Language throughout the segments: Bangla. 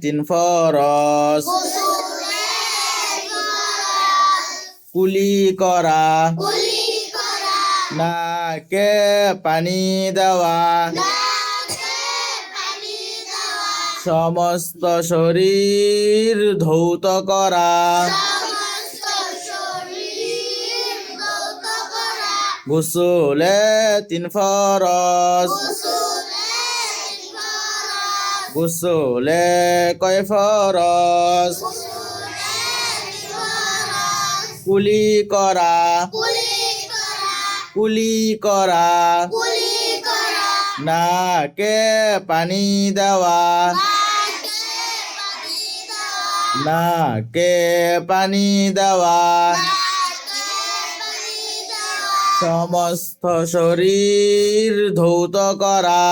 তিন ফরস কুলি করা। নাকে পানি দেওয়া। সমস্ত শরীর ধৌত করা। গুসুলে তিন ফরস গুসুলে কয় ফরস কুলি করা। কুলি করা। নাকে পানি দেওয়া। নাকে পানি দেওয়া। সমস্ত শরীর ধৌত করা।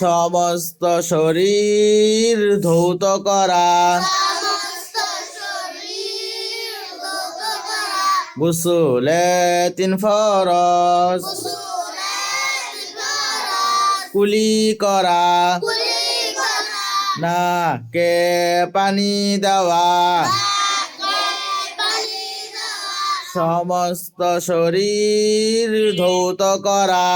সমস্ত শরীর ধৌত করা। গুসুলে তিন ফরস কুলি করা। নাকে পানি দেওয়া। সমস্ত শরীর ধৌত করা।